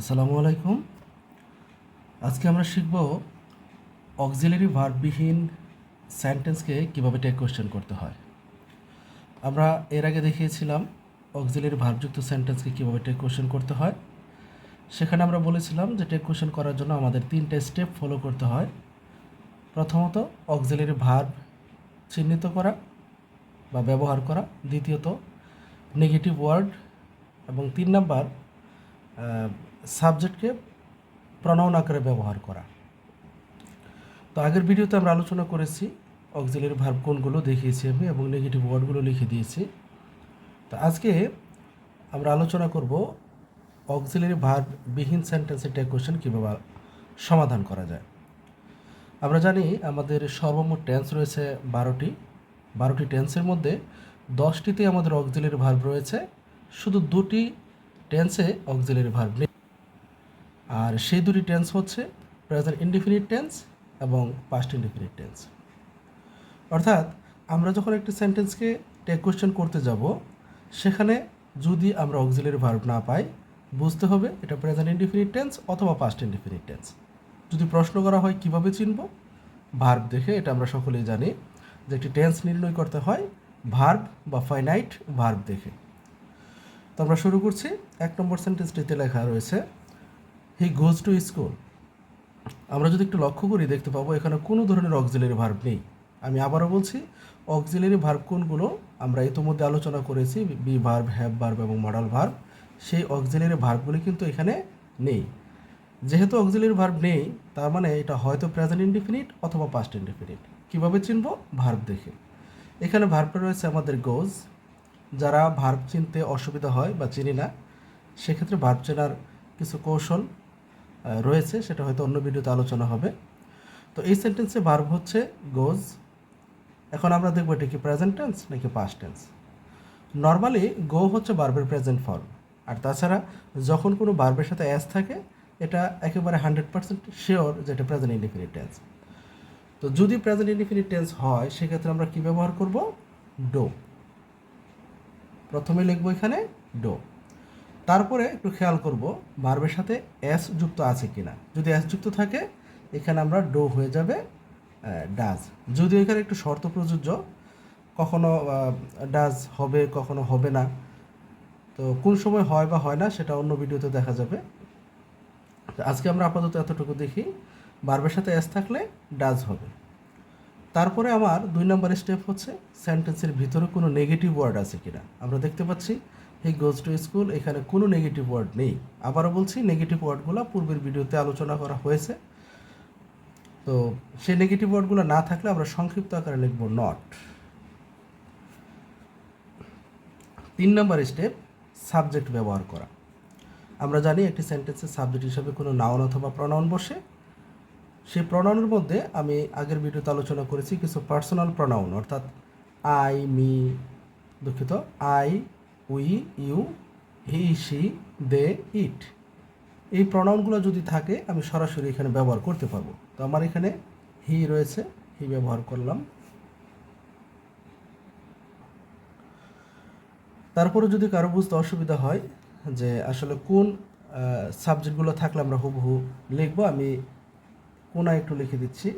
আসসালামু আলাইকুম। আজকে আমরা শিখব অক্সিলারি ভার্ববিহীন সেন্টেন্সকে কীভাবে টেক কোয়েশ্চেন করতে হয়। আমরা এর আগে দেখিয়েছিলাম অক্সিলারি ভার্বযুক্ত সেন্টেন্সকে কীভাবে টেক কোয়েশ্চেন করতে হয়। সেখানে আমরা বলেছিলাম যে টেক কোয়েশ্চেন করার জন্য আমাদের তিনটে স্টেপ ফলো করতে হয়। প্রথমত অক্সিলারি ভার্ব চিহ্নিত করা বা ব্যবহার করা। দ্বিতীয়ত নেগেটিভ ওয়ার্ড এবং তিন নাম্বার সাবজেক্টকে প্রনাউন আকারে ব্যবহার করা। তো আগের ভিডিওতে আমরা আলোচনা করেছি অক্সিলারি ভার্ব কোনগুলো দেখিয়েছি আমি এবং নেগেটিভ ওয়ার্ডগুলো লিখে দিয়েছি। তো আজকে আমরা আলোচনা করব অক্সিলারি ভার্ব বিহীন সেন্টেন্সের কোয়েশ্চেন কীভাবে সমাধান করা যায়। আমরা জানি আমাদের সর্বমোট টেন্স রয়েছে বারোটি। বারোটি টেন্সের মধ্যে দশটিতে আমাদের অক্সিলারি ভার্ব রয়েছে। শুধু দুটি টেন্সে অক্সিলারি ভার্ব নেই আর সেই দুটি টেন্স হচ্ছে প্রেজেন্ট ইনডিফিনিট টেন্স এবং পাস্ট ইনডিফিনিট টেন্স। অর্থাৎ আমরা যখন একটি সেন্টেন্সকে টেক কোয়েশ্চেন করতে যাব, সেখানে যদি আমরা অক্সিলারি ভার্ব না পাই, বুঝতে হবে এটা প্রেজেন্ট ইনডিফিনিট টেন্স অথবা পাস্ট ইনডিফিনিট টেন্স। যদি প্রশ্ন করা হয় কীভাবে চিনব? ভার্ব দেখে এটা আমরা সকলেই জানি যে একটি টেন্স নির্ণয় করতে হয় ভার্ব বা ফাইনাইট ভার্ব দেখে। তো আমরা শুরু করছি। এক নম্বর সেন্টেন্সটিতে লেখা রয়েছে হি গোজ টু স্কুল আমরা যদি একটু লক্ষ্য করি, দেখতে পাবো এখানে কোনো ধরনের অক্সিলারি ভার্ব নেই। আমি আবারও বলছি অক্সিলারি ভার্ব কোনগুলো? আমরা ইতিমধ্যে আলোচনা করেছি বি ভার্ব হ্যাভ ভার্ব এবং মডাল ভার্ব সেই অক্সিলারি ভার্বগুলি কিন্তু এখানে নেই। যেহেতু অক্সিলারি ভার্ব নেই, তার মানে এটা হয়তো প্রেজেন্ট ইনডিফিনিট অথবা পাস্ট ইনডিফিনিট কীভাবে চিনব? ভার্ব দেখে। এখানে ভার্বটা রয়েছে আমাদের গোজ যারা ভার্ব চিনতে অসুবিধা হয় বা চিনি না, সেক্ষেত্রে ভার্ব চেনার কিছু কৌশল রয়েছে। সেটা হয়তো অন্য ভিডিওতে আলোচনা হবে। তো এই সেন্টেন্সে ভার্ব হচ্ছে গোজ এখন আমরা দেখব এটা কি প্রেজেন্ট টেন্স নাকি পাস্ট টেন্স নর্মালি গো হচ্ছে ভার্বের প্রেজেন্ট ফর্ম আর তাছাড়া, যখন কোনো ভার্বের সাথে অ্যাস থাকে, এটা একেবারে হান্ড্রেড পার্সেন্ট শিওর যে এটা প্রেজেন্ট ইনডিফিনিট টেন্স তো যদি প্রেজেন্ট ইনডিফিনিট টেন্স হয়, সেক্ষেত্রে আমরা কি ব্যবহার করব? ডো প্রথমে লিখব এখানে ডো। তারপরে একটু খেয়াল করব ভার্বের সাথে এস যুক্ত আছে কিনা। যদি এস যুক্ত থাকে, এখানে আমরা ডো হয়ে যাবে ডাজ। যদিও এখানে একটু শর্ত প্রযোজ্য, কখনো ডাজ হবে, কখনো হবে না। তো কোন সময় হয় বা হয় না, সেটা অন্য ভিডিওতে দেখা যাবে। আজকে আমরা আপাতত এতটুকু দেখি। ভার্বের সাথে এস থাকলে ডাজ হবে। তারপরে আমার দুই নম্বর স্টেপ হচ্ছে সেন্টেন্সের ভিতরে কোনো নেগেটিভ ওয়ার্ড আছে কিনা। আমরা দেখতে পাচ্ছি হি গোজ টু স্কুল এখানে কোনো নেগেটিভ ওয়ার্ড নেই। আবারও বলছি নেগেটিভ ওয়ার্ডগুলো পূর্বের ভিডিওতে আলোচনা করা হয়েছে। তো সেই নেগেটিভ ওয়ার্ডগুলো না থাকলে আমরা সংক্ষিপ্ত আকারে লিখব নট তিন নম্বর স্টেপ সাবজেক্ট ব্যবহার করা। আমরা জানি একটি সেন্টেন্সের সাবজেক্ট হিসাবে কোনো নাউন অথবা প্রনাউন বসে। সেই প্রনাউনের মধ্যে আমি আগের ভিডিওতে আলোচনা করেছি কিছু পার্সোনাল প্রনাউন অর্থাৎ আই মি দুঃখিত I we you he she they it এই প্রনাউনগুলো যদি থাকে, আমি সরাসরি এখানে ব্যবহার করতে পারব। তো আমার এখানে হি রয়েছে হি ব্যবহার করলাম। তারপরে যদি কারও বুঝতে অসুবিধা হয় যে আসলে কোন সাবজেক্টগুলো থাকলে আমরা হুবহু লিখব, আমি কোনায় একটু লিখে দিচ্ছি।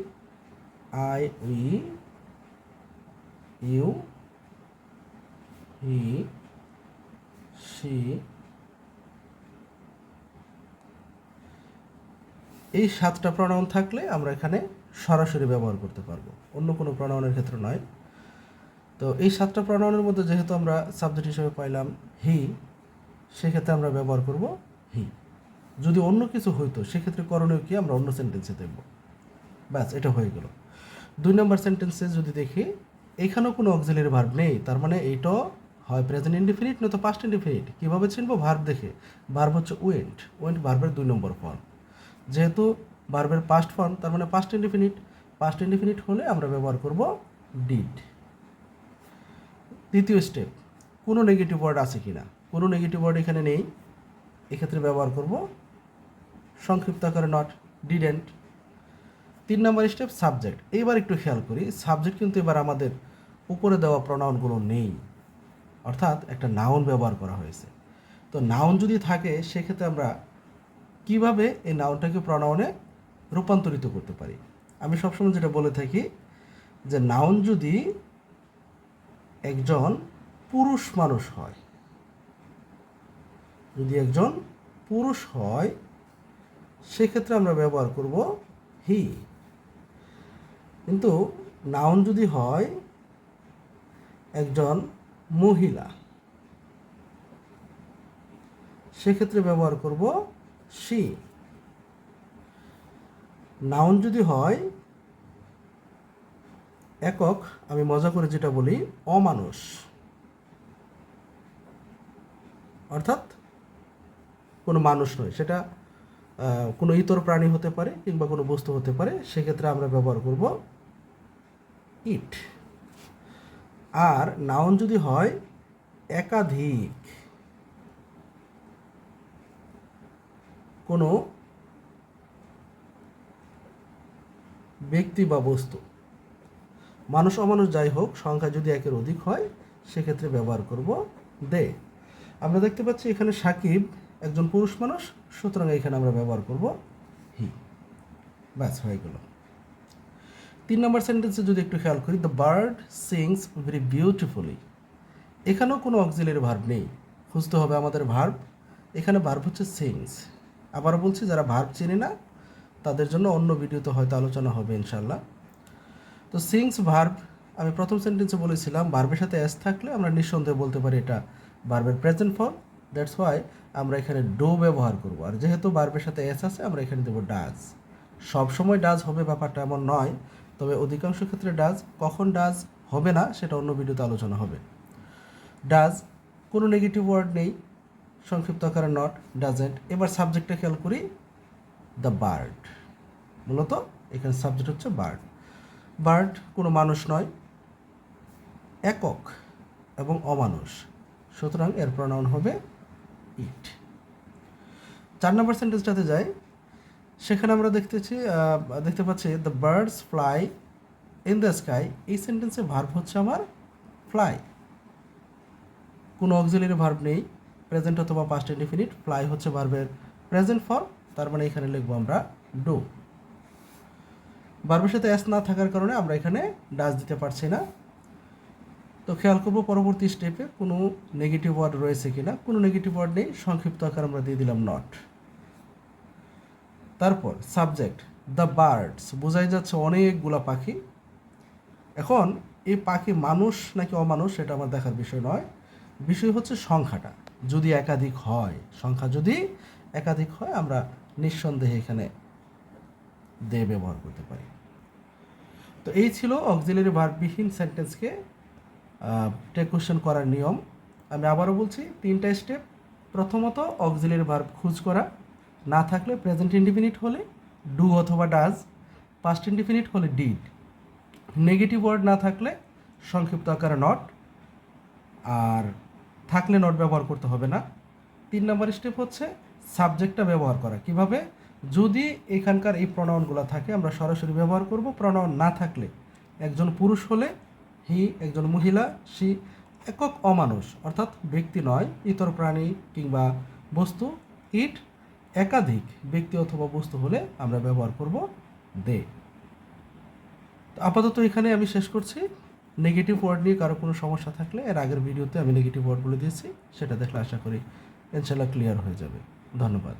I we you he she এই সাতটা প্রণয়ন থাকলে আমরা এখানে সরাসরি ব্যবহার করতে পারব। অন্য কোনো প্রণয়নের ক্ষেত্রে নয়। তো এই সাতটা প্রণয়নের মধ্যে যেহেতু আমরা সাবজেক্ট হিসেবে পাইলাম হি, সেক্ষেত্রে আমরা ব্যবহার করব হি। যদি অন্য কিছু হইতো, সেক্ষেত্রে করণীয় কি? আমরা অন্য সেন্টেন্সে দেখব। ব্যাস, এটা হয়ে গেল। দুই নম্বর সেন্টেন্সে যদি দেখি, এখানেও কোনো অক্সিলারি ভার্ব নেই, তার মানে এইটাও হয় প্রেজেন্ট ইনডিফিনিট নয়তো পাস্ট ইনডিফিনিট কীভাবে চিনবো? ভার্ব দেখে। ভার্ব হচ্ছে ওয়েন্ট ওয়েন্ট ভার্বের দুই নম্বর ফর্ম যেহেতু ভার্বের পাস্ট ফর্ম তার মানে পাস্ট ইনডিফিনিট পাস্ট ইনডিফিনিট হলে আমরা ব্যবহার করব ডিড দ্বিতীয় স্টেপ কোনো নেগেটিভ ওয়ার্ড আছে কি না কোনো নেগেটিভ ওয়ার্ড এখানে নেই। এক্ষেত্রে ব্যবহার করব সংক্ষিপ্ত আকারে নট ডিডেন্ট তিন নম্বর স্টেপ সাবজেক্ট এইবার একটু খেয়াল করি সাবজেক্ট কিন্তু এবার আমাদের উপরে দেওয়া প্রনাউনগুলো নেই। অর্থাৎ একটা নাউন ব্যবহার করা হয়েছে। তো নাউন যদি থাকে, সেক্ষেত্রে আমরা কীভাবে এই নাউনটাকে প্রনাউনে রূপান্তরিত করতে পারি? আমি সবসময় যেটা বলে থাকি, যে নাউন যদি একজন পুরুষ মানুষ হয়, যদি একজন পুরুষ হয়, সেক্ষেত্রে আমরা ব্যবহার করব হি কিন্তু নাউন যদি হয়, একজন মহিলা, সেক্ষেত্রে ব্যবহার করব সি। নাউন যদি হয়, একক, আমি মজা করে যেটা বলি, অমানুষ। অর্থাৎ কোনো মানুষ নয়, সেটা কোনো ইতর প্রাণী হতে পারে কিংবা কোনো বস্তু হতে পারে, সেক্ষেত্রে আমরা ব্যবহার করব ইট। আর নাউন যদি হয়, একাধিক। কোনো ব্যক্তি বা বস্তু। মানুষ অমানুষ যাই হোক, সংখ্যা যদি একের অধিক হয়, সেক্ষেত্রে ব্যবহার করব দে। আমরা দেখতে পাচ্ছি এখানে সাকিব একজন পুরুষ মানুষ, সুতরাং এখানে আমরা ব্যবহার করব হি। ব্যাস, হয়ে গেল। তিন নম্বর সেন্টেন্সে যদি একটু খেয়াল করি the bird sings very beautifully এখানেও কোনো অক্সিলারি ভার্ব নেই। খুঁজতে হবে আমাদের ভার্ব এখানে ভার্ব হচ্ছে সিংস আবার বলছি, যারা ভার্ব চেনে না, তাদের জন্য অন্য ভিডিওতে হয়তো আলোচনা হবে ইনশাল্লাহ তো সিংস ভার্ব আমি প্রথম সেন্টেন্সে বলেছিলাম ভার্বের সাথে এস থাকলে আমরা নিঃসন্দেহে বলতে পারি এটা ভার্বের প্রেজেন্ট ফর্ম দ্যাটস ওয়াই আমরা এখানে ডো ব্যবহার করব। আর যেহেতু ভার্বের সাথে এস আছে, আমরা এখানে দেবো ডাজ সবসময় ডাজ হবে ব্যাপারটা এমন নয় তবে অধিকাংশ ক্ষেত্রে ডাজ কখন ডাজ হবে না সেটা অন্য ভিডিওতে আলোচনা হবে। ডাজ কোনো নেগেটিভ ওয়ার্ড নেই, সংক্ষিপ্ত আকারে নট ডাজেন্ট এবার সাবজেক্টটা খেয়াল করি দ্য বার্ড মূলত এখানে সাবজেক্ট হচ্ছে বার্ড বার্ড কোনো মানুষ নয়, একক এবং অমানুষ। সুতরাং এর প্রনাউন হবে ইট চার নম্বর সেন্টেন্সটাতে যাই। সেখানে আমরা দেখতেছি দেখতে পাচ্ছি the birds fly in the sky এই সেন্টেন্সে ভার্ব হচ্ছে আমার ফ্লাই কোনো অক্সিলারি ভার্ব নেই। প্রেজেন্ট অথবা পাস্ট ইনডিফিনিট ফ্লাই হচ্ছে ভার্বের প্রেজেন্ট ফর্ম তার মানে এখানে লিখব আমরা ডু ভার্বের সাথে অ্যাস না থাকার কারণে আমরা এখানে ডাচ দিতে পারছি না। তো খেয়াল করব পরবর্তী স্টেপে কোনো নেগেটিভ ওয়ার্ড রয়েছে কিনা। কোনো নেগেটিভ ওয়ার্ড নেই, সংক্ষিপ্ত আকার আমরা দিয়ে দিলাম নট তারপর সাবজেক্ট দ্য বার্ডস বোঝাই যাচ্ছে অনেকগুলা পাখি। এখন এই পাখি মানুষ নাকি অমানুষ সেটা আমার দেখার বিষয় নয়। বিষয় হচ্ছে সংখ্যাটা। যদি একাধিক হয়, সংখ্যা যদি একাধিক হয়, আমরা নিঃসন্দেহে এখানে দে ব্যবহার করতে পারি। তো এই ছিল অক্সিলারি ভার্ববিহীন সেন্টেন্সকে টেক কোশ্চেন করার নিয়ম। আমি আবারও বলছি, তিনটা স্টেপ প্রথমত অক্সিলারি ভার্ব খুঁজ করা। না থাকলে প্রেজেন্ট ইন্ডিফিনিট হলে ডু অথবা ডাজ পাস্ট ইন্ডিফিনিট হলে ডিড নেগেটিভ ওয়ার্ড না থাকলে সংক্ষিপ্ত আকারে নট আর থাকলে নট ব্যবহার করতে হবে না। তিন নম্বর স্টেপ হচ্ছে সাবজেক্টটা ব্যবহার করা। কীভাবে? যদি এখানকার এই প্রণয়নগুলো থাকে, আমরা সরাসরি ব্যবহার করব। প্রণয়ন না থাকলে একজন পুরুষ হলে হি একজন মহিলা সি একক অমানুষ, অর্থাৎ ব্যক্তি নয়, ইতর প্রাণী কিংবা বস্তু ইট একাধিক ব্যক্তি অথবা বস্তু হলে আমরা ব্যবহার করব দে। আপাতত এখানে আমি শেষ করছি। নেগেটিভ ওয়ার্ড নিয়ে কারও কোনো সমস্যা থাকলে এর আগের ভিডিওতে আমি নেগেটিভ ওয়ার্ডগুলো দিয়েছি, সেটা দেখলে আশা করি ইনশাল্লাহ ক্লিয়ার হয়ে যাবে। ধন্যবাদ।